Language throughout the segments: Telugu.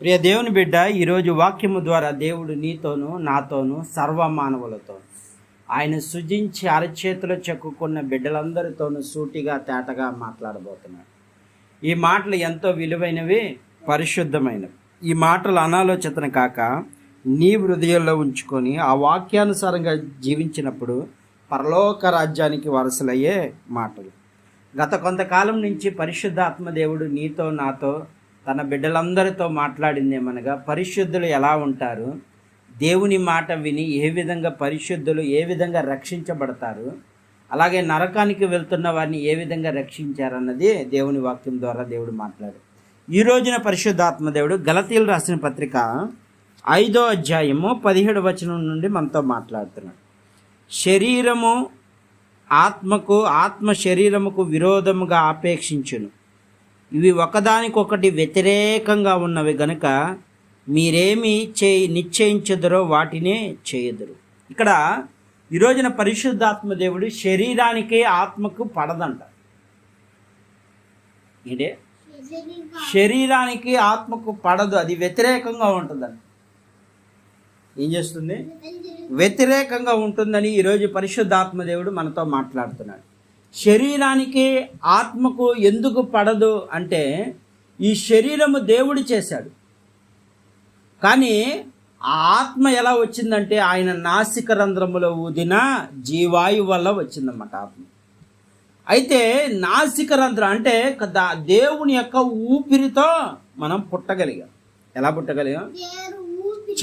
ప్రియ దేవుని బిడ్డ ఈరోజు వాక్యము ద్వారా దేవుడు నీతోనూ నాతోనూ సర్వమానవులతో ఆయన సృజించి అరచేతిలో చెక్కుకున్న బిడ్డలందరితోనూ సూటిగా తేటగా మాట్లాడబోతున్నాడు. ఈ మాటలు ఎంతో విలువైనవి పరిశుద్ధమైనవి. ఈ మాటలు అనాలోచితన కాక నీ హృదయంలో ఉంచుకొని ఆ వాక్యానుసారంగా జీవించినప్పుడు పరలోక రాజ్యానికి వరసలయ్యే మాటలు. గత కొంతకాలం నుంచి పరిశుద్ధాత్మ దేవుడు నీతో నాతో తన బిడ్డలందరితో మాట్లాడిందేమనగా పరిశుద్ధులు ఎలా ఉంటారు? దేవుని మాట విని ఏ విధంగా పరిశుద్ధులు ఏ విధంగా రక్షించబడతారు? అలాగే నరకానికి వెళ్తున్న వారిని ఏ విధంగా రక్షించారన్నది దేవుని వాక్యం ద్వారా దేవుడు మాట్లాడు ఈ రోజున పరిశుద్ధాత్మ దేవుడు గలతీలు రాసిన పత్రిక ఐదో అధ్యాయము పదిహేడు వచనం నుండి మనతో మాట్లాడుతున్నాడు. శరీరము ఆత్మకు ఆత్మ శరీరముకు విరోధముగా ఆపేక్షించును. ఇవి ఒకదానికొకటి వ్యతిరేకంగా ఉన్నవి గనుక మీరేమి చే నిశ్చయించదురో వాటినే చేయదురు. ఇక్కడ ఈ రోజున పరిశుద్ధాత్మ దేవుడు శరీరానికి ఆత్మకు పడదంట. ఏంటే? శరీరానికి ఆత్మకు పడదు. అది వ్యతిరేకంగా ఉంటుందంట. ఏం చేస్తుంది? వ్యతిరేకంగా. ఉంటుందని ఈరోజు పరిశుద్ధాత్మ దేవుడు మనతో మాట్లాడుతున్నాడు. శరీరానికి ఆత్మకు ఎందుకు పడదు అంటే ఈ శరీరము దేవుడు చేశాడు. కానీ ఆ ఆత్మ ఎలా వచ్చిందంటే ఆయన నాసిక రంధ్రములో ఊదిన జీవాయు వల్ల వచ్చిందన్నమాట ఆత్మ. అయితే నాసిక రంధ్రం అంటే దా- దేవుని యొక్క ఊపిరితో మనం పుట్టగలిగాం. ఎలా పుట్టగలిగాం?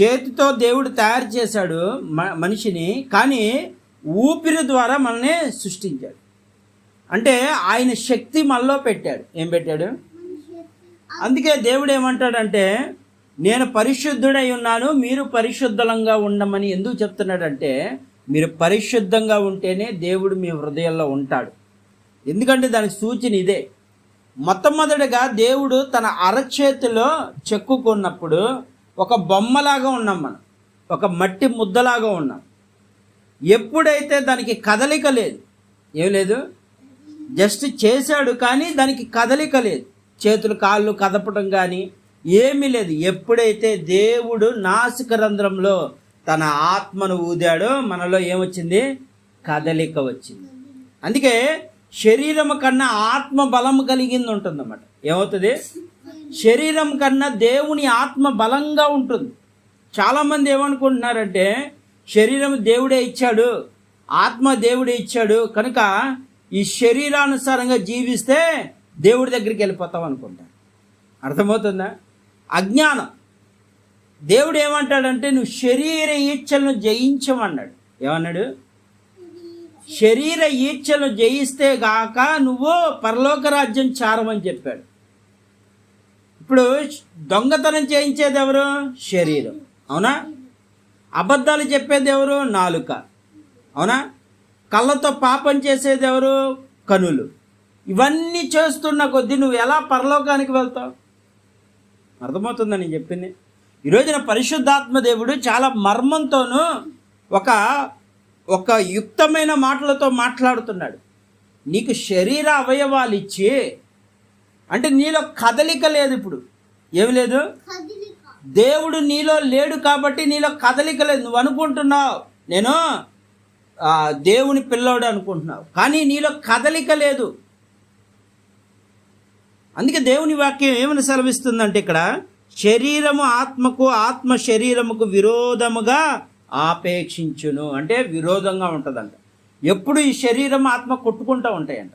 చేతితో దేవుడు తయారు చేశాడు మ- మనిషిని కానీ ఊపిరి ద్వారా మనల్ని సృష్టించాడు. అంటే ఆయన శక్తి మనలో పెట్టాడు. ఏం పెట్టాడు? అందుకే దేవుడు ఏమంటాడంటే నేను పరిశుద్ధుడై ఉన్నాను మీరు పరిశుద్ధంగా ఉండమని ఎందుకు చెప్తున్నాడంటే మీరు పరిశుద్ధంగా ఉంటేనే దేవుడు మీ హృదయంలో ఉంటాడు. ఎందుకంటే దానికి సూచన ఇదే. మొట్టమొదటిగా దేవుడు తన అరచేతిలో చెక్కుకున్నప్పుడు ఒక బొమ్మలాగా ఉన్నాం మనం. ఒక మట్టి ముద్దలాగా ఉన్నాం. ఎప్పుడైతే దానికి కదలిక లేదు ఏం లేదు? జస్ట్ చేశాడు కానీ దానికి కదలిక లేదు. చేతులు కాళ్ళు కదపడం కానీ ఏమీ లేదు. ఎప్పుడైతే దేవుడు నాసిక రంధ్రంలో తన ఆత్మను ఊదాడో మనలో ఏమొచ్చింది? కదలిక వచ్చింది. అందుకే శరీరం కన్నా ఆత్మ బలం కలిగింది ఉంటుందన్నమాట. ఏమవుతుంది? శరీరం కన్నా దేవుని ఆత్మ బలంగా ఉంటుంది. చాలామంది ఏమనుకుంటున్నారంటే శరీరం దేవుడే ఇచ్చాడు ఆత్మ దేవుడే ఇచ్చాడు కనుక ఈ శరీరానుసారంగా జీవిస్తే దేవుడి దగ్గరికి వెళ్ళిపోతాం అనుకుంటారు. అర్థమవుతుందా? అజ్ఞానం. దేవుడు ఏమంటాడంటే నువ్వు శరీర ఈచ్ఛలను జయించమన్నాడు. ఏమన్నాడు? శరీర ఈచ్ఛలు జయిస్తే గాక నువ్వు పరలోక రాజ్యం చారమని చెప్పాడు. ఇప్పుడు దొంగతనం చేయించేది ఎవరు? శరీరం. అవునా? అబద్ధాలు చెప్పేది ఎవరు? నాలుక. అవునా? కళ్ళతో పాపం చేసేది ఎవరు? కనులు. ఇవన్నీ చేస్తున్న కొద్దీ నువ్వు ఎలా పరలోకానికి వెళ్తావు? అర్థమవుతుందా నేను చెప్పింది? ఈ రోజున పరిశుద్ధాత్మ దేవుడు చాలా మర్మంతోనూ ఒక ఒక యుక్తమైన మాటలతో మాట్లాడుతున్నాడు. నీకు శరీర అవయవాలు ఇచ్చి అంటే నీలో కదలిక లేదు ఇప్పుడు. ఏమి లేదు? దేవుడు నీలో లేడు కాబట్టి నీలో కదలిక లేదు. నువ్వు అనుకుంటున్నావు నేను దేవుని పిల్లోడు అనుకుంటున్నావు. కానీ నీలో కదలిక లేదు. అందుకే దేవుని వాక్యం ఏమని సెలవిస్తుందంటే ఇక్కడ శరీరము ఆత్మకు ఆత్మ శరీరముకు విరోధముగా ఆపేక్షించును. అంటే విరోధంగా ఉంటుందంట. ఎప్పుడు ఈ శరీరం ఆత్మ కొట్టుకుంటూ ఉంటాయంట.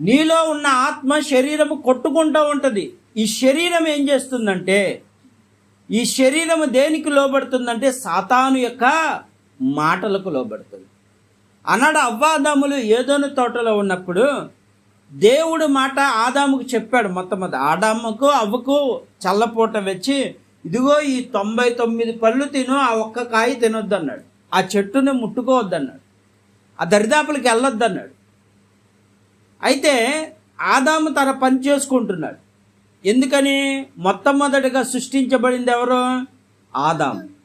నీలో ఉన్న ఆత్మ శరీరము కొట్టుకుంటూ ఉంటుంది. ఈ శరీరం ఏం చేస్తుందంటే ఈ శరీరము దేనికి లోబడుతుందంటే సాతాను యొక్క మాటలకు లోబడుతుంది. అన్నాడు అవ్వాదాములు ఏదోని తోటలో ఉన్నప్పుడు దేవుడు మాట ఆదాముకు చెప్పాడు మొత్తం మొత్తం ఆదాముకు అవ్వకు చల్లపూట వచ్చి ఇదిగో ఈ తొంభై తొమ్మిది పళ్ళు తిను ఆ ఒక్క కాయ తినొద్దు అన్నాడు ఆ చెట్టుని ముట్టుకోవద్దన్నాడు. ఆ దరిదాపులకి వెళ్ళొద్దన్నాడు. అయితే ఆదాము తన పని చేసుకుంటున్నాడు. ఎందుకని? మొట్టమొదటిగా సృష్టించబడింది ఎవరు? ఆదాము.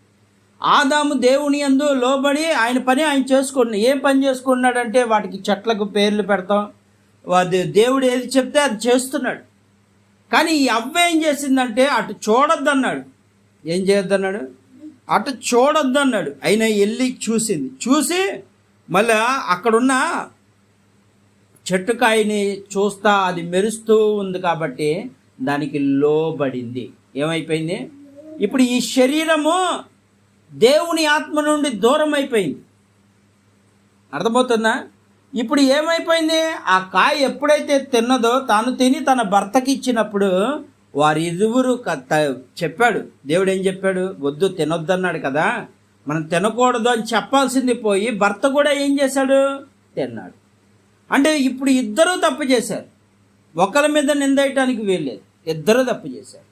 ఆదాము దేవుని యందు లోబడి ఆయన పని ఆయన చేసుకుంటున్నాడు ఏం పని చేసుకుంటున్నాడంటే వాటికి చెట్లకు పేర్లు పెడతాం. వాది దేవుడు ఏది చెప్తే అది చేస్తున్నాడు. కానీ ఈ అవ్వ ఏం చేసిందంటే అటు చూడొద్దన్నాడు. ఏం చేయొద్దన్నాడు? అటు చూడొద్దన్నాడు. అయినా వెళ్ళి చూసింది. చూసి మళ్ళా అక్కడున్న చెట్టుకాయని చూస్తా అది మెరుస్తూ ఉంది కాబట్టి దానికి లోబడింది. ఏమైపోయింది? ఇప్పుడు ఈ శరీరము దేవుని ఆత్మ నుండి దూరం అయిపోయింది. అర్థమవుతుందా? ఇప్పుడు ఏమైపోయింది? ఆ కాయ ఎప్పుడైతే తిన్నదో తాను తిని తన భర్తకి ఇచ్చినప్పుడు వారి ఇరువురు త- చెప్పాడు. దేవుడు ఏం చెప్పాడు? వద్దు తినొద్దన్నాడు కదా. మనం తినకూడదు అని చెప్పాల్సింది పోయి భర్త కూడా ఏం చేశాడు? తిన్నాడు. అంటే ఇప్పుడు ఇద్దరూ తప్పు చేశారు. ఒకరి మీద నిందేయటానికి వీల్లేదు. ఇద్దరూ తప్పు చేశారు.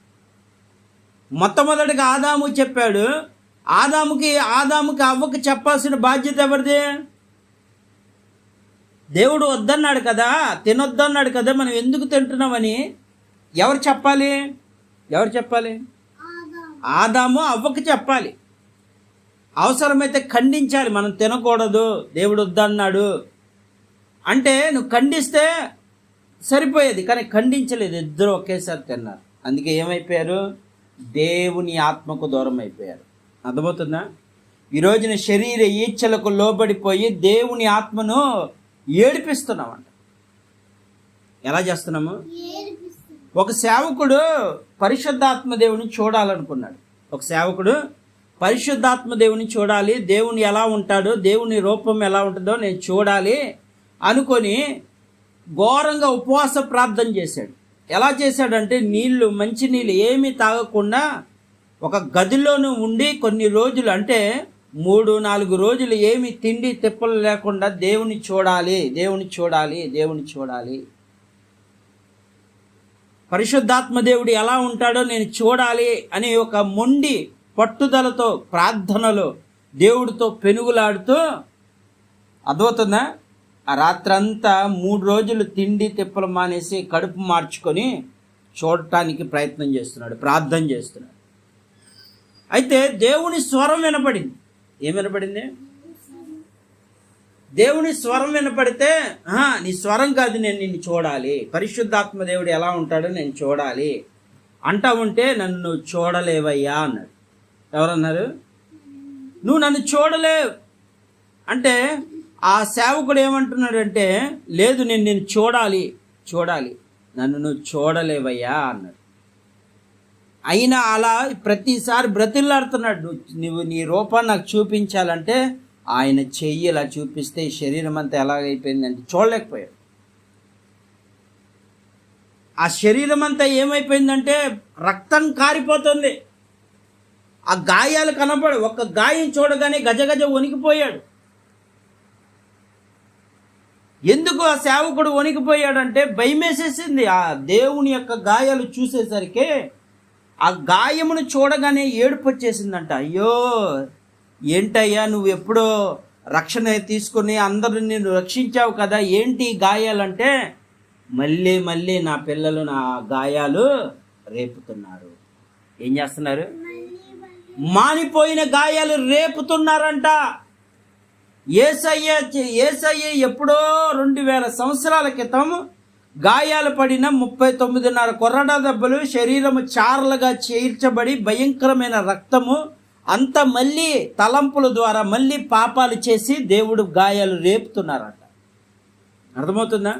మొట్టమొదటిగా ఆదాము చెప్పాడు ఆదాముకి ఆదాముకి అవ్వకి చెప్పాల్సిన బాధ్యత ఎవరిది? దేవుడు వద్దన్నాడు కదా తినొద్దన్నాడు కదా మనం ఎందుకు తింటున్నామని ఎవరు చెప్పాలి? ఎవరు చెప్పాలి? ఆదాము అవ్వకి చెప్పాలి. అవసరమైతే ఖండించాలి మనం తినకూడదు దేవుడు వద్దన్నాడు. అంటే నువ్వు ఖండిస్తే సరిపోయేది కానీ ఖండించలేదు ఇద్దరు ఒకేసారి తిన్నారు. అందుకే ఏమైపోయారు? దేవుని ఆత్మకు దూరం అయిపోయారు అర్థమవుతుందా? ఈ రోజున శరీర ఈచ్ఛలకు లోబడిపోయి దేవుని ఆత్మను ఏడిపిస్తున్నామంట. ఎలా చేస్తున్నాము? ఒక సేవకుడు పరిశుద్ధాత్మ దేవుని చూడాలనుకున్నాడు. ఒక సేవకుడు పరిశుద్ధాత్మ దేవుని చూడాలి దేవుని ఎలా ఉంటాడో దేవుని రూపం ఎలా ఉంటుందో నేను చూడాలి అనుకొని ఘోరంగా ఉపవాస ప్రార్థన చేశాడు. ఎలా చేశాడంటే నీళ్ళు మంచి నీళ్ళు ఏమీ తాగకుండా ఒక గదిలోనూ ఉండి కొన్ని రోజులు అంటే మూడు నాలుగు రోజులు ఏమి తిండి తిప్పలు లేకుండా దేవుని చూడాలి దేవుని చూడాలి దేవుని చూడాలి. పరిశుద్ధాత్మ దేవుడు ఎలా ఉంటాడో నేను చూడాలి అనే ఒక మొండి పట్టుదలతో ప్రార్థనలో దేవుడితో పెనుగులాడుతూ అదవుతుందా ఆ రాత్రంతా మూడు రోజులు తిండి తిప్పలు మానేసి కడుపు మార్చుకొని చూడటానికి ప్రయత్నం చేస్తున్నాడు ప్రార్థన చేస్తున్నాడు. అయితే దేవుని స్వరం వినపడింది. ఏం వినపడింది? దేవుని స్వరం వినపడితే నీ స్వరం కాదు నేను నిన్ను చూడాలి. పరిశుద్ధాత్మ దేవుడు ఎలా ఉంటాడో నేను చూడాలి. అంటా ఉంటే నన్ను నువ్వు చూడలేవయ్యా అన్నాడు. ఎవరన్నారు? నువ్వు నన్ను చూడలేవు. అంటే ఆ సేవకుడు ఏమంటున్నాడంటే లేదు నేను నేను చూడాలి చూడాలి. నన్ను నువ్వు చూడలేవయ్యా అన్నాడు. అయినా అలా ప్రతిసారి బ్రతిల్లాడుతున్నాడు నువ్వు నువ్వు నీ రూపాన్ని నాకు చూపించాలంటే ఆయన చెయ్యి ఇలా చూపిస్తే ఈ శరీరం అంతా ఎలాగైపోయిందంటే చూడలేకపోయాడు. ఆ శరీరం అంతా ఏమైపోయిందంటే రక్తం కారిపోతుంది. ఆ గాయాలు కనపడు ఒక్క గాయం చూడగానే గజగజ వణికిపోయాడు. ఎందుకు ఆ సేవకుడు వణికిపోయాడంటే భయమేసేసింది. ఆ దేవుని యొక్క గాయాలు చూసేసరికి ఆ గాయమును చూడగానే ఏడుపు వచ్చేసిందంట. అయ్యో ఏంటయ్యా నువ్వు ఎప్పుడో రక్షణ తీసుకుని అందరూ నిన్ను రక్షించావు కదా ఏంటి గాయాలంటే? మళ్ళీ మళ్ళీ నా పిల్లలు నా గాయాలు రేపుతున్నారు. ఏం చేస్తున్నారు? మానిపోయిన గాయాలు రేపుతున్నారంట. ఏసయ్య ఏసయ్య ఎప్పుడో రెండు వేల సంవత్సరాల క్రితం గాయాలు పడిన ముప్పై తొమ్మిదిన్నర కొర్రడ దెబ్బలు శరీరము చారలుగా చేర్చబడి భయంకరమైన రక్తము అంత మళ్ళీ తలంపుల ద్వారా మళ్ళీ పాపాలు చేసి దేవుడు గాయాలు రేపుతున్నారట. అర్థమవుతుందా?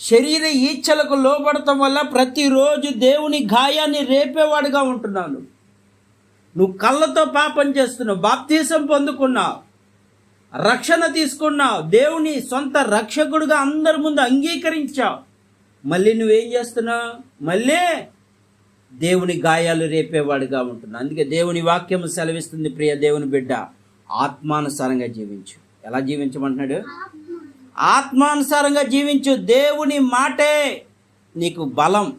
శరీర ఈచ్ఛలకు లోబడటం వల్ల ప్రతిరోజు దేవుని గాయాన్ని రేపేవాడుగా ఉంటున్నాను. నువ్వు. నువ్వు కళ్ళతో పాపం చేస్తున్నావు బాప్తీసం పొందుకున్నావు. రక్షణ తీసుకున్నావు దేవుని సొంత రక్షకుడుగా అందరి ముందు అంగీకరించావు మళ్ళీ నువ్వేం చేస్తున్నావు మళ్ళీ దేవుని గాయాలు రేపేవాడుగా ఉంటున్నావు అందుకే దేవుని వాక్యం సెలవిస్తుంది ప్రియ దేవుని బిడ్డ. ఆత్మానుసారంగా జీవించు. ఎలా జీవించమంటున్నాడు? ఆత్మానుసారంగా జీవించు. దేవుని మాటే నీకు బలం.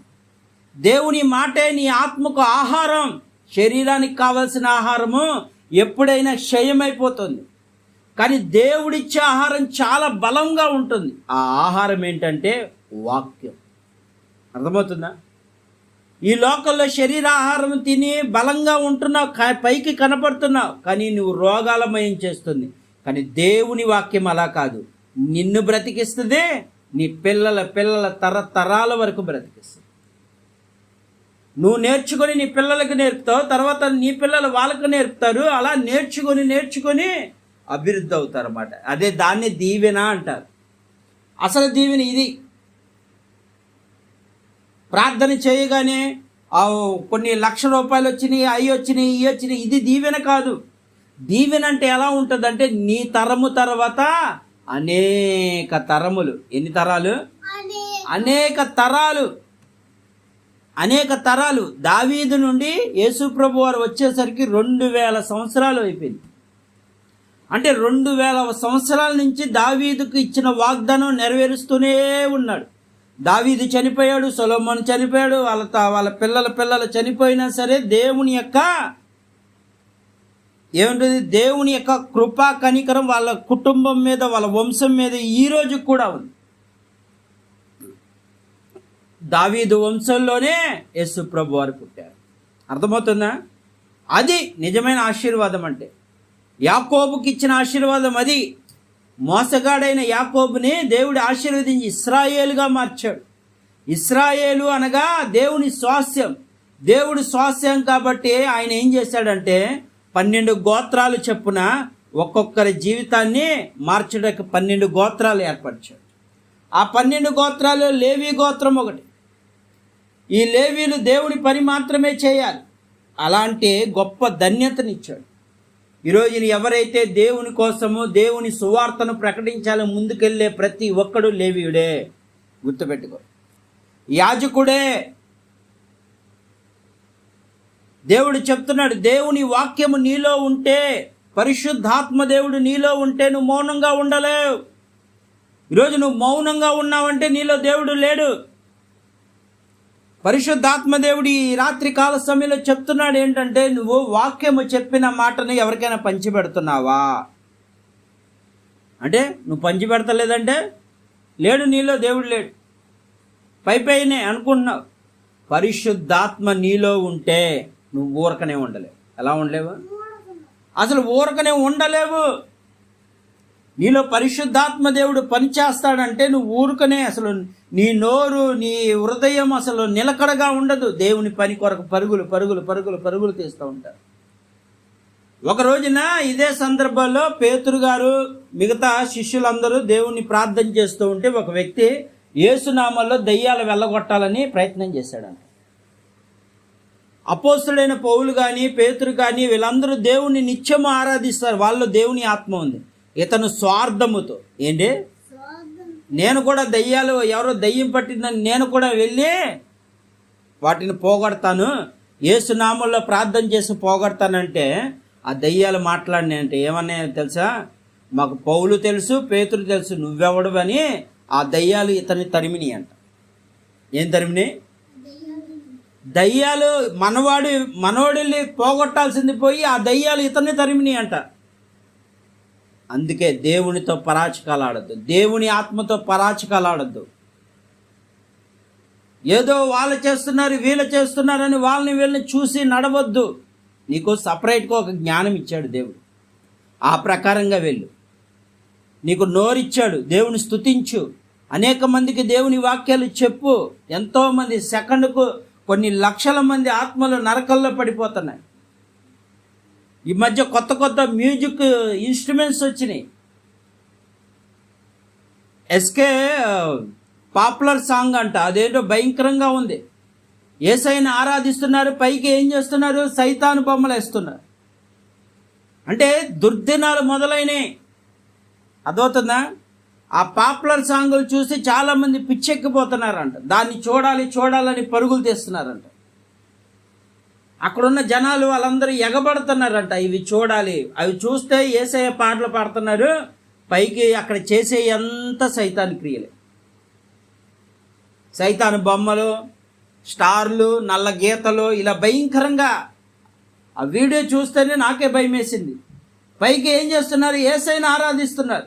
దేవుని మాటే నీ ఆత్మకు ఆహారం. శరీరానికి కావలసిన ఆహారము ఎప్పుడైనా క్షయమైపోతుంది. కానీ దేవుడిచ్చే ఆహారం చాలా బలంగా ఉంటుంది. ఆ ఆహారం ఏంటంటే వాక్యం. అర్థమవుతుందా? ఈ లోకల్లో శరీరాహారం తిని బలంగా ఉంటున్నావు కా- పైకి కనపడుతున్నావు కానీ నువ్వు రోగాలమయం చేస్తుంది. కానీ దేవుని వాక్యం అలా కాదు. నిన్ను బ్రతికిస్తుంది నీ పిల్లల పిల్లల తరతరాల వరకు బ్రతికిస్తుంది. నువ్వు నేర్చుకొని నీ పిల్లలకు నేర్పుతావు తర్వాత నీ పిల్లలు వాళ్ళకు నేర్పుతారు అలా నేర్చుకొని నేర్చుకొని అభివృద్ధి అవుతారన్నమాట. అదే దాన్ని దీవెన అంటారు. అసలు దీవెన ఇది. ప్రార్థన చేయగానే కొన్ని లక్ష రూపాయలు వచ్చినాయి అవి వచ్చినాయి ఇవి వచ్చినాయి. ఇది దీవెన కాదు. దీవెన అంటే ఎలా ఉంటుందంటే నీ తరము తర్వాత అనేక తరములు. ఎన్ని తరాలు? అనేక తరాలు. అనేక తరాలు. దావీదు నుండి యేసుప్రభు వారు వచ్చేసరికి రెండు వేల సంవత్సరాలు అయిపోయింది. అంటే రెండు వేల సంవత్సరాల నుంచి దావీదుకు ఇచ్చిన వాగ్దానం నెరవేరుస్తూనే ఉన్నాడు. దావీదు చనిపోయాడు సొలొమోను చనిపోయాడు వాళ్ళ త- వాళ్ళ పిల్లల పిల్లలు చనిపోయినా సరే దేవుని యొక్క ఏముంటుంది? దేవుని యొక్క కృపా కనికరం వాళ్ళ కుటుంబం మీద వాళ్ళ వంశం మీద ఈ కూడా ఉంది. దావీదు వంశంలోనే యేసు ప్రభు వారు పుట్టారు. అర్థమవుతుందా? అది నిజమైన ఆశీర్వాదం అంటే. యాకోబుకి ఇచ్చిన ఆశీర్వాదం అది. మోసగాడైన యాకోబుని దేవుడు ఆశీర్వదించి ఇస్రాయేలుగా మార్చాడు. ఇస్రాయేలు అనగా దేవుని స్వాస్యం. దేవుడు స్వాస్యం కాబట్టి ఆయన ఏం చేశాడంటే పన్నెండు గోత్రాలు చెప్పున ఒక్కొక్కరి జీవితాన్ని మార్చడానికి పన్నెండు గోత్రాలు ఏర్పరిచాడు. ఆ పన్నెండు గోత్రాలు లేవి గోత్రం ఒకటి. ఈ లేవీలు దేవుని పని మాత్రమే చేయాలి. అలాంటి గొప్ప ధన్యతనిచ్చాడు. ఈరోజు ఎవరైతే దేవుని కోసము దేవుని సువార్తను ప్రకటించాలని ముందుకెళ్ళే ప్రతి ఒక్కడు లేవీయుడే. గుర్తుపెట్టుకో. యాజకుడే దేవుడు చెప్తున్నాడు దేవుని వాక్యము నీలో ఉంటే పరిశుద్ధాత్మ దేవుడు నీలో ఉంటే నువ్వు మౌనంగా ఉండలేవు. ఈరోజు నువ్వు మౌనంగా ఉన్నావంటే నీలో దేవుడు లేడు. పరిశుద్ధాత్మ దేవుడు ఈ రాత్రి కాల సమయంలో చెప్తున్నాడు ఏంటంటే నువ్వు వాక్యము చెప్పిన మాటను ఎవరికైనా పంచిపెడుతున్నావా? అంటే నువ్వు పంచిపెడతలేదంటే లేడు నీలో దేవుడు లేడు. పైపైనే అనుకుంటున్నావు. పరిశుద్ధాత్మ నీలో ఉంటే నువ్వు ఊరకనే ఉండలేవు. ఎలా ఉండలేవు? అసలు ఊరకనే ఉండలేవు. నీలో పరిశుద్ధాత్మ దేవుడు పనిచేస్తాడంటే నువ్వు ఊరుకనే అసలు నీ నోరు నీ హృదయం అసలు నిలకడగా ఉండదు. దేవుని పని కొరకు పరుగులు పరుగులు పరుగులు పరుగులు తీస్తూ ఉంటారు. ఒక రోజున ఇదే సందర్భంలో పేతురు గారు మిగతా శిష్యులందరూ దేవుణ్ణి ప్రార్థన చేస్తూ ఉంటే ఒక వ్యక్తి యేసునామాల్లో దయ్యాలు వెళ్ళగొట్టాలని ప్రయత్నం చేశాడంట. అపోస్తుడైన పౌలు కానీ పేతురు కానీ వీళ్ళందరూ దేవుణ్ణి నిత్యము ఆరాధిస్తారు. వాళ్ళు దేవుని ఆత్మ ఉంది. ఇతను స్వార్థముతో. ఏంటి? నేను కూడా దయ్యాలు ఎవరో దయ్యం పట్టిందని నేను కూడా వెళ్ళి వాటిని పోగొడతాను. ఏసునామంలో ప్రార్థన చేసి పోగొడతానంటే ఆ దయ్యాలు మాట్లాడినాయంటే ఏమన్నాయో తెలుసా? మాకు పౌలు తెలుసు పేతులు తెలుసు నువ్వెవడు అని ఆ దయ్యాలు ఇతని తరిమిని అంట. ఏం తరిమిని? దయ్యాలు మనవాడి మనోడిని పోగొట్టాల్సింది పోయి ఆ దయ్యాలు ఇతన్ని తరిమిని అంట. అందుకే దేవునితో పరాచకాలు ఆడద్దు దేవుని ఆత్మతో పరాచకాలు ఆడద్దు ఏదో వాళ్ళు చేస్తున్నారు వీళ్ళు చేస్తున్నారని వాళ్ళని వీళ్ళని చూసి నడవద్దు. నీకు సపరేట్గా ఒక జ్ఞానం ఇచ్చాడు దేవుడు. ఆ ప్రకారంగా వెళ్ళు. నీకు నోరిచ్చాడు దేవుని స్తుతించు. అనేక మందికి దేవుని వాక్యాలు చెప్పు. ఎంతోమంది సెకండ్కు కొన్ని లక్షల మంది ఆత్మలు నరకల్లో పడిపోతున్నాయి. ఈ మధ్య కొత్త కొత్త మ్యూజిక్ ఇన్స్ట్రుమెంట్స్ వచ్చినాయి. ఎస్కే పాపులర్ సాంగ్ అంట అదేంటో భయంకరంగా ఉంది. ఏసైని ఆరాధిస్తున్నారు పైకి ఏం చేస్తున్నారు? సైతాను బొమ్మలు వేస్తున్నారు అంటే దుర్దినాలు మొదలైనవి అదవుతుందా ఆ పాపులర్ సాంగులు చూసి చాలామంది పిచ్చెక్కిపోతున్నారంట. దాన్ని చూడాలి చూడాలని పరుగులు తీస్తున్నారంట. అక్కడున్న జనాలు వాళ్ళందరూ ఎగబడుతున్నారంట. ఇవి చూడాలి. అవి చూస్తే ఏసయ్య పాటలు పాడుతున్నారు పైకి అక్కడ చేసే ఎంత సైతాన్ క్రియలే. సైతాను బొమ్మలు స్టార్లు నల్ల గీతలు ఇలా భయంకరంగా ఆ వీడియో చూస్తేనే నాకే భయం వేసింది పైకి ఏం చేస్తున్నారు? ఏసైనా ఆరాధిస్తున్నారు.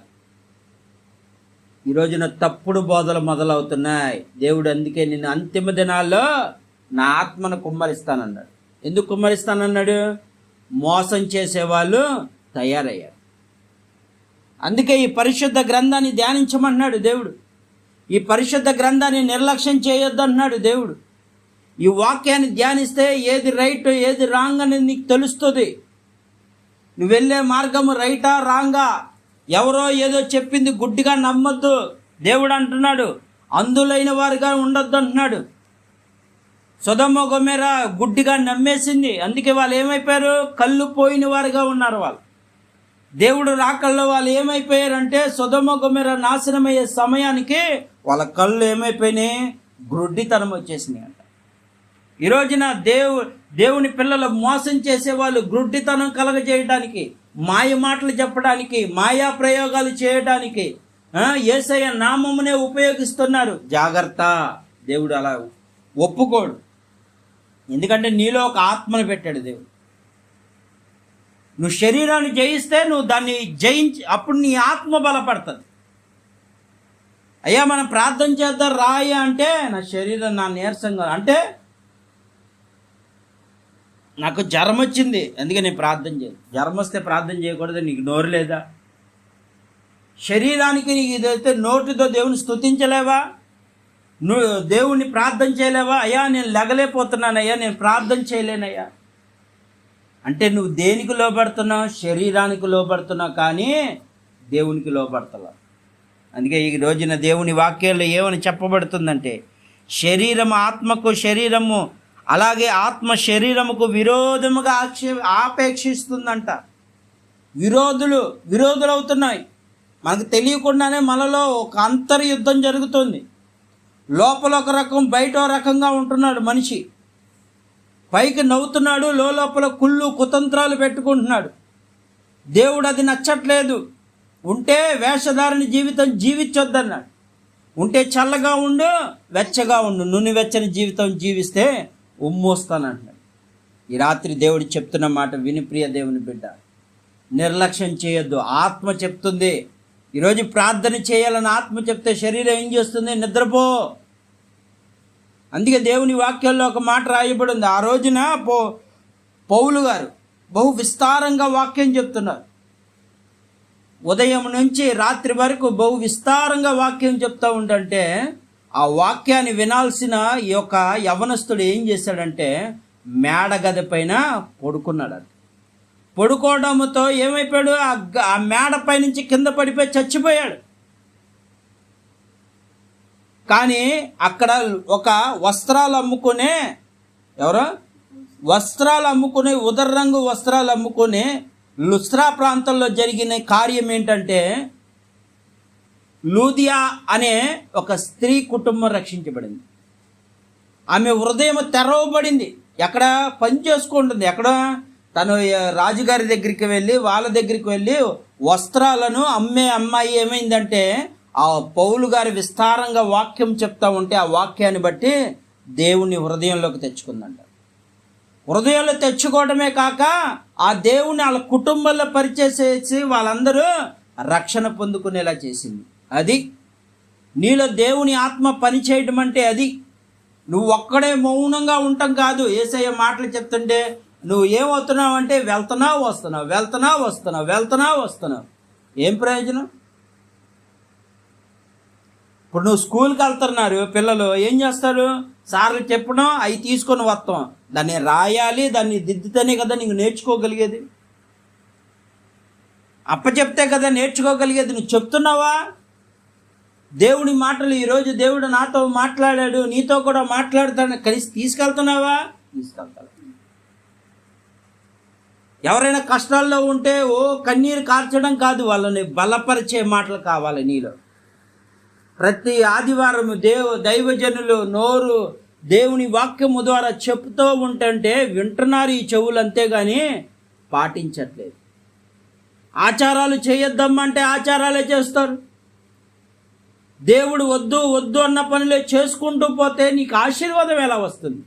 ఈ రోజున తప్పుడు బోధలు మొదలవుతున్నాయి. దేవుడు అందుకే నిన్ను అంతిమ దినాల్లో నా ఆత్మను కుమ్మరిస్తానన్నాడు. ఎందుకు కుమ్మరిస్తానన్నాడు? మోసం చేసేవాళ్ళు తయారయ్యారు. అందుకే ఈ పరిశుద్ధ గ్రంథాన్ని ధ్యానించమన్నాడు దేవుడు. ఈ పరిశుద్ధ గ్రంథాన్ని నిర్లక్ష్యం చేయొద్దు అన్నాడు దేవుడు. ఈ వాక్యాన్ని ధ్యానిస్తే ఏది రైట్ ఏది రాంగ్ అనేది నీకు తెలుస్తుంది. నువ్వు వెళ్ళే మార్గము రైటా రాంగా? ఎవరో ఏదో చెప్పింది గుడ్డిగా నమ్మొద్దు దేవుడు అంటున్నాడు. అందులైన వారుగా ఉండొద్దు అంటున్నాడు. సుధమ్మ గొమ్మెర గుడ్డిగా నమ్మేసింది. అందుకే వాళ్ళు ఏమైపోయారు? కళ్ళు పోయిన వారుగా ఉన్నారు వాళ్ళు. దేవుడు రాకల్లో వాళ్ళు ఏమైపోయారంటే సుధమ్మ గొమ్మెర నాశనమయ్యే సమయానికి వాళ్ళ కళ్ళు ఏమైపోయినాయి? గ్రుడ్డితనం వచ్చేసినాయి అంట. ఈ రోజున దేవు దేవుని పిల్లలు మోసం చేసే వాళ్ళు గ్రుడ్డితనం కలగజేయడానికి మాయ మాటలు చెప్పడానికి మాయా ప్రయోగాలు చేయడానికి ఆ, యేసయ్య నామమునే ఉపయోగిస్తున్నారు. జాగ్రత్త. దేవుడు అలా ఒప్పుకోడు. ఎందుకంటే నీలో ఒక ఆత్మను పెట్టాడు దేవుడు. నువ్వు శరీరాన్ని జయిస్తే నువ్వు దాన్ని జయించి అప్పుడు నీ ఆత్మ బలపడుతుంది. అయ్యా మనం ప్రార్థన చేద్దాం రాయ అంటే నా శరీరం నా నీరసంగా అంటే నాకు జ్వరం వచ్చింది అందుకే నేను ప్రార్థన చేయను జ్వరం వస్తే ప్రార్థన చేయకూడదు నీకు నోరు లేదా? శరీరానికి నీకు ఇదైతే నోటితో దేవుని స్తుతించలేవా? నువ్వు దేవుణ్ణి ప్రార్థన చేయలేవా? అయ్యా నేను లెగలేకపోతున్నానయ్యా నేను ప్రార్థన చేయలేనయ్యా. అంటే నువ్వు దేనికి లోపడుతున్నావు శరీరానికి లోపడుతున్నావు కానీ దేవునికి లోపడతావు అందుకే ఈ రోజున దేవుని వాక్యాల్లో ఏమని చెప్పబడుతుందంటే శరీరము ఆత్మకు శరీరము అలాగే ఆత్మ శరీరముకు విరోధముగా ఆక్షే ఆపేక్షిస్తుందంట. విరోధులు విరోధులు అవుతున్నాయి మనకు తెలియకుండానే మనలో ఒక అంతర్యుద్ధం జరుగుతుంది. లోపల ఒక రకం బయట ఒక రకంగా ఉంటున్నాడు మనిషి. పైకి నవ్వుతున్నాడు లోపల కుళ్ళు కుతంత్రాలు పెట్టుకుంటున్నాడు. దేవుడు అది నచ్చట్లేదు. ఉంటే వేషధారణ జీవితం జీవించొద్దన్నాడు. ఉంటే చల్లగా ఉండు వెచ్చగా ఉండు. నూనె వెచ్చని జీవితం జీవిస్తే ఉమ్మోస్తానంటున్నాడు. ఈ రాత్రి దేవుడు చెప్తున్న మాట వినిప్రియ దేవుని బిడ్డ నిర్లక్ష్యం చేయొద్దు. ఆత్మ చెప్తుంది ఈరోజు ప్రార్థన చేయాలని ఆత్మ చెప్తే శరీరం ఏం చేస్తుంది? నిద్రపో. అందుకే దేవుని వాక్యాల్లో ఒక మాట రాయబడి ఉంది ఆ రోజున పో పౌలు గారు బహు విస్తారంగా వాక్యం చెప్తున్నారు. ఉదయం నుంచి రాత్రి వరకు బహు విస్తారంగా వాక్యం చెప్తూ ఉండంటే ఆ వాక్యాన్ని వినాల్సిన ఈ యొక్క యవనస్తుడు ఏం చేశాడంటే మేడ గది పైన పడుకున్నాడు అది పడుకోవడంతో ఏమైపోయాడు? ఆ మేడపై మేడ నుంచి కింద పడిపోయి చచ్చిపోయాడు. కానీ అక్కడ ఒక వస్త్రాలు అమ్ముకునే ఎవరు? వస్త్రాలు అమ్ముకునే ఉదర రంగు వస్త్రాలు అమ్ముకునే లుస్త్రా ప్రాంతంలో జరిగిన కార్యం ఏంటంటే లూదియా అనే ఒక స్త్రీ కుటుంబం రక్షించబడింది. ఆమె హృదయం తెరవబడింది. ఎక్కడ పని చేసుకుంటుంది. ఎక్కడ? తను రాజుగారి దగ్గరికి వెళ్ళి వాళ్ళ దగ్గరికి వెళ్ళి వస్త్రాలను అమ్మే అమ్మాయి ఏమైందంటే ఆ పౌలు గారి విస్తారంగా వాక్యం చెప్తా ఉంటే ఆ వాక్యాన్ని బట్టి దేవుని హృదయంలోకి తెచ్చుకుందంట. హృదయంలో తెచ్చుకోవడమే కాక ఆ దేవుని వాళ్ళ కుటుంబంలో పరిచేసేసి వాళ్ళందరూ రక్షణ పొందుకునేలా చేసింది. అది నీలో దేవుని ఆత్మ పనిచేయడం అంటే అది. నువ్వు ఒక్కడే మౌనంగా ఉండటం కాదు. ఏసయ్య మాటలు చెప్తుంటే నువ్వు ఏమవుతున్నావు అంటే వెళ్తున్నావు వస్తున్నావు వెళ్తున్నావు వస్తున్నావు వెళ్తున్నావు వస్తున్నావు. ఏం ప్రయోజనం? ఇప్పుడు నువ్వు స్కూల్కి వెళ్తున్నారు పిల్లలు ఏం చేస్తారు? సార్లు చెప్పడం అవి తీసుకొని వస్తాం. దాన్ని రాయాలి దాన్ని దిద్దితేనే కదా నీకు నేర్చుకోగలిగేది. అప్పచెప్తే కదా నేర్చుకోగలిగేది. నువ్వు చెప్తున్నావా? దేవుని మాటలు ఈరోజు దేవుడు నాతో మాట్లాడాడు నీతో కూడా మాట్లాడతాడు కలిసి తీసుకెళ్తున్నావా? తీసుకెళ్తాడు. ఎవరైనా కష్టాల్లో ఉంటే ఓ కన్నీరు కార్చడం కాదు వాళ్ళని బలపరిచే మాటలు కావాలి నీలో. ప్రతి ఆదివారం దేవు దైవజనులు నోరు దేవుని వాక్యము ద్వారా చెప్తూ ఉంటుంటే వింటున్నారు ఈ చెవులు అంతేగాని పాటించట్లేదు. ఆచారాలు చేయొద్దమ్మంటే ఆచారాలే చేస్తారు. దేవుడు వద్దు వద్దు అన్న పనులే చేసుకుంటూ పోతే నీకు ఆశీర్వాదం ఎలా వస్తుంది?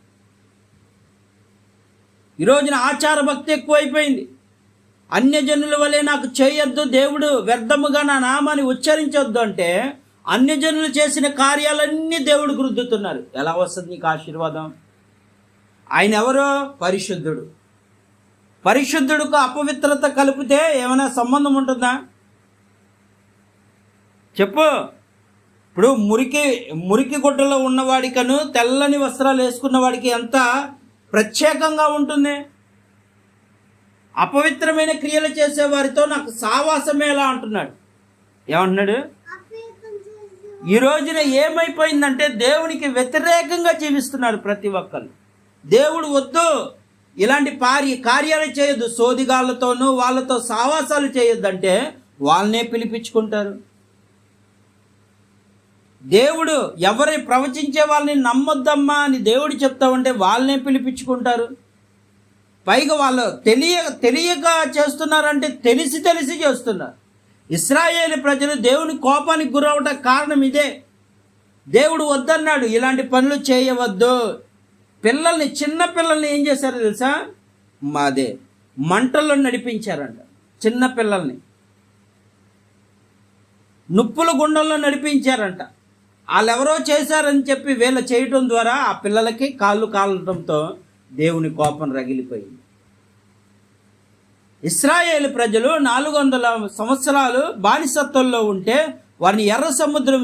ఈ రోజున ఆచార భక్తి ఎక్కువైపోయింది. అన్యజనుల వలె నాకు చేయొద్దు దేవుడు వ్యర్థముగా నా నామాన్ని ఉచ్చరించొద్దు అంటే అన్యజనులు చేసిన కార్యాలన్నీ దేవుడికి రుద్దుతున్నారు ఎలా వస్తుంది నీకు ఆశీర్వాదం? ఆయన ఎవరో? పరిశుద్ధుడు. పరిశుద్ధుడుకు అపవిత్రత కలిపితే ఏమైనా సంబంధం ఉంటుందా? చెప్పు. ఇప్పుడు మురికి మురికి గుడ్డలో ఉన్నవాడికను తెల్లని వస్త్రాలు వేసుకున్నవాడికి ఎంత ప్రత్యేకంగా ఉంటుంది. అపవిత్రమైన క్రియలు చేసే వారితో నాకు సావాసమేలా అంటున్నాడు? ఏమంటున్నాడు? ఈ రోజున ఏమైపోయిందంటే దేవునికి వ్యతిరేకంగా జీవిస్తున్నారు ప్రతి ఒక్కరు దేవుడు వద్దు ఇలాంటి పారి కార్యాలు చేయొద్దు సోదిగాళ్ళతోనూ వాళ్ళతో సావాసాలు చేయొద్దంటే వాళ్ళనే పిలిపించుకుంటారు. దేవుడు ఎవరి ప్రవచించే వాళ్ళని నమ్మొద్దమ్మా అని దేవుడు చెప్తా ఉంటే వాళ్ళనే పిలిపించుకుంటారు. పైగా వాళ్ళు తెలియ తెలియక చేస్తున్నారంటే తెలిసి తెలిసి చేస్తున్నారు. ఇస్రాయేల్ ప్రజలు దేవుని కోపానికి గురవటం కారణం ఇదే. దేవుడు వద్దన్నాడు ఇలాంటి పనులు చేయవద్దు. పిల్లల్ని చిన్న పిల్లల్ని ఏం చేశారో తెలుసా? మాదే మంటల్లో నడిపించారంట చిన్న పిల్లల్ని. నుప్పుల గుండంలో నడిపించారంట. వాళ్ళెవరో చేశారని చెప్పి వీళ్ళు చేయటం ద్వారా ఆ పిల్లలకి కాళ్ళు కాలటంతో దేవుని కోపం రగిలిపోయింది. ఇస్రాయేల్ ప్రజలు నాలుగు వందల సంవత్సరాలు బానిసత్వంలో ఉంటే వారిని ఎర్ర సముద్రం